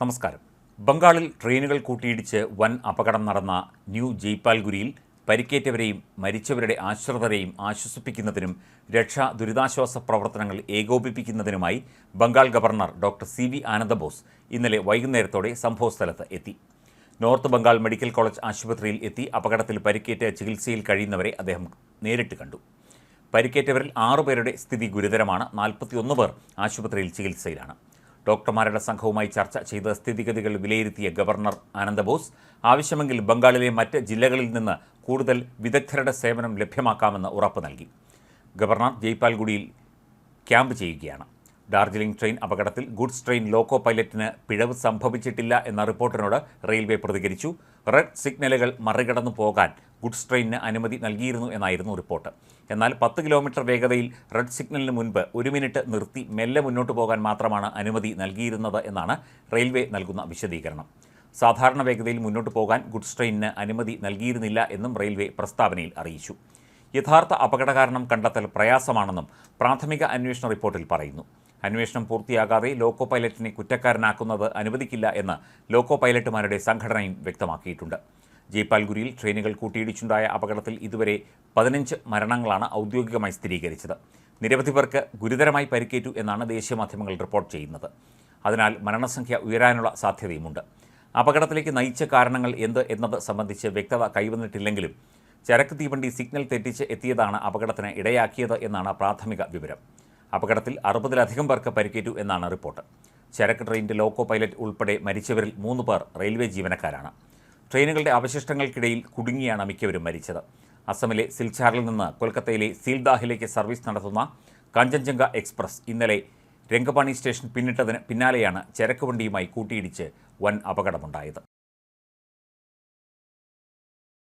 നമസ്കാരം. ബംഗാളിൽ ട്രെയിനുകൾ കൂട്ടിയിടിച്ച് വൻ അപകടം നടന്ന ന്യൂ ജയ്പാൽഗുരിയിൽ പരിക്കേറ്റവരെയും മരിച്ചവരുടെ ആശ്രിതരെയും ആശ്വസിപ്പിക്കുന്നതിനും രക്ഷാ ദുരിതാശ്വാസ പ്രവർത്തനങ്ങൾ ഏകോപിപ്പിക്കുന്നതിനുമായി Bengal governor doctor C. V. Ananda Bose ഇന്നലെ വൈകുന്നേരത്തോടെ സംഭവസ്ഥലത്ത് എത്തി. നോർത്ത് ബംഗാൾ മെഡിക്കൽ കോളേജ് ആശുപത്രിയിൽ എത്തി അപകടത്തിൽ പരിക്കേറ്റ ചികിത്സയിൽ കഴിയുന്നവരെ അദ്ദേഹം നേരിട്ട് കണ്ടു. പരിക്കേറ്റവരിൽ ആറുപേരുടെ സ്ഥിതി ഗുരുതരമാണ്. നാൽപ്പത്തിയൊന്ന് പേർ ആശുപത്രിയിൽ ചികിത്സയിലാണ്. ഡോക്ടർമാരുടെ സംഘവുമായി ചർച്ച ചെയ്ത് സ്ഥിതിഗതികൾ വിലയിരുത്തിയ ഗവർണർ ആനന്ദബോസ് ആവശ്യമെങ്കിൽ ബംഗാളിലെ മറ്റ് ജില്ലകളിൽ നിന്ന് കൂടുതൽ വിദഗ്ധരുടെ സേവനം ലഭ്യമാക്കാമെന്ന് ഉറപ്പ് നൽകി. ഗവർണർ ജയ്പാൽഗുഡിയിൽ ക്യാമ്പ് ചെയ്യുകയാണ്. ഡാർജിലിംഗ് ട്രെയിൻ അപകടത്തിൽ ഗുഡ്സ് ട്രെയിൻ ലോക്കോ പൈലറ്റിന് പിഴവ് സംഭവിച്ചിട്ടില്ല എന്ന റിപ്പോർട്ടിനോട് റെയിൽവേ പ്രതികരിച്ചു. റെഡ് സിഗ്നലുകൾ മറികടന്നു പോകാൻ ഗുഡ്സ് ട്രെയിനിന് അനുമതി നൽകിയിരുന്നു എന്നായിരുന്നു റിപ്പോർട്ട്. എന്നാൽ പത്ത് കിലോമീറ്റർ വേഗതയിൽ റെഡ് സിഗ്നലിന് മുൻപ് ഒരു മിനിറ്റ് നിർത്തി മെല്ലെ മുന്നോട്ട് പോകാൻ മാത്രമാണ് അനുമതി നൽകിയിരുന്നത് എന്നാണ് റെയിൽവേ നൽകുന്ന വിശദീകരണം. സാധാരണ വേഗതയിൽ മുന്നോട്ട് പോകാൻ ഗുഡ്സ് ട്രെയിനിന് അനുമതി നൽകിയിരുന്നില്ല എന്നും റെയിൽവേ പ്രസ്താവനയിൽ അറിയിച്ചു. യഥാർത്ഥ അപകട കാരണം കണ്ടെത്തൽ പ്രയാസമാണെന്നും പ്രാഥമിക അന്വേഷണ റിപ്പോർട്ടിൽ പറയുന്നു. അന്വേഷണം പൂർത്തിയാകാതെ ലോക്കോ പൈലറ്റിനെ കുറ്റക്കാരനാക്കുന്നത് അനുവദിക്കില്ല എന്ന് ലോക്കോ പൈലറ്റുമാരുടെ സംഘടനയും വ്യക്തമാക്കിയിട്ടുണ്ട്. ജയ്പാൽഗുരിയിൽ ട്രെയിനുകൾ കൂട്ടിയിടിച്ചുണ്ടായ അപകടത്തിൽ ഇതുവരെ പതിനഞ്ച് മരണങ്ങളാണ് ഔദ്യോഗികമായി സ്ഥിരീകരിച്ചത്. നിരവധി പേർക്ക് ഗുരുതരമായി പരിക്കേറ്റു എന്നാണ് ദേശീയ മാധ്യമങ്ങൾ റിപ്പോർട്ട് ചെയ്യുന്നത്. അതിനാൽ മരണസംഖ്യ ഉയരാനുള്ള സാധ്യതയുമുണ്ട്. അപകടത്തിലേക്ക് നയിച്ച കാരണങ്ങൾ എന്ത് എന്നത് സംബന്ധിച്ച് വ്യക്തത കൈവന്നിട്ടില്ലെങ്കിലും ചരക്ക് തീവണ്ടി സിഗ്നൽ തെറ്റിച്ച് എത്തിയതാണ് അപകടത്തിന് ഇടയാക്കിയത് എന്നാണ് പ്രാഥമിക വിവരം. അപകടത്തിൽ അറുപതിലധികം പേർക്ക് പരിക്കേറ്റു എന്നാണ് റിപ്പോർട്ട്. ചരക്ക് ട്രെയിനിന്റെ ലോക്കോ പൈലറ്റ് ഉൾപ്പെടെ മരിച്ചവരിൽ മൂന്ന് പേർ റെയിൽവേ ജീവനക്കാരാണ്. ട്രെയിനുകളുടെ അവശിഷ്ടങ്ങൾക്കിടയിൽ കുടുങ്ങിയാണ് മിക്കവരും മരിച്ചത്. അസമിലെ സിൽച്ചാറിൽ നിന്ന് കൊൽക്കത്തയിലെ സീൽദാഹിലേക്ക് സർവീസ് നടത്തുന്ന കഞ്ചൻജംഗ എക്സ്പ്രസ് ഇന്നലെ രംഗപാണി സ്റ്റേഷൻ പിന്നിട്ടതിന് പിന്നാലെയാണ് ചരക്ക് വണ്ടിയുമായി കൂട്ടിയിടിച്ച് വൻ അപകടമുണ്ടായത്.